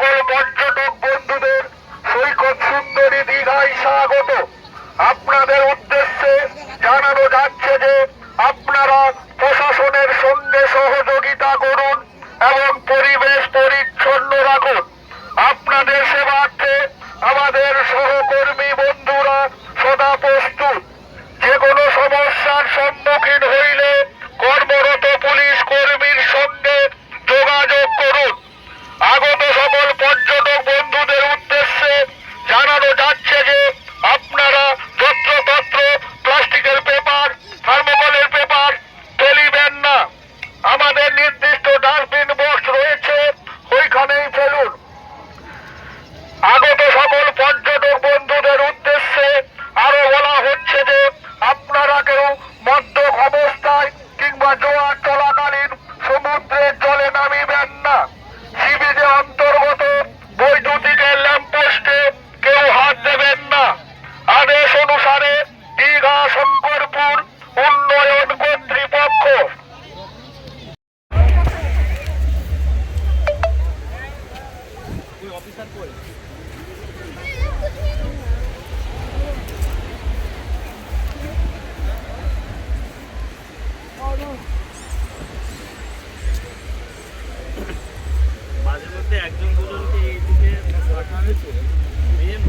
সকল পর্যটক বন্ধুদের সৈকত সুন্দরী দীঘায় স্বাগত। আপনাদের উদ্দেশ্যে জানানো যাচ্ছে যে আপনারা প্রশাসনের সঙ্গে সহযোগিতা করুন এবং পরিবেশ পরিচ্ছন্ন রাখুন। আপনাদের সেবার্থে আমাদের সহকর্মী বন্ধুরা সদা প্রস্তুত। যে কোনো সমস্যার সম্মুখীন হইলে কর্মরত পুলিশ কর্মীর মাঝে মধ্যে একজন দুজনকে এইদিকে পাঠানো হয়েছে। মেন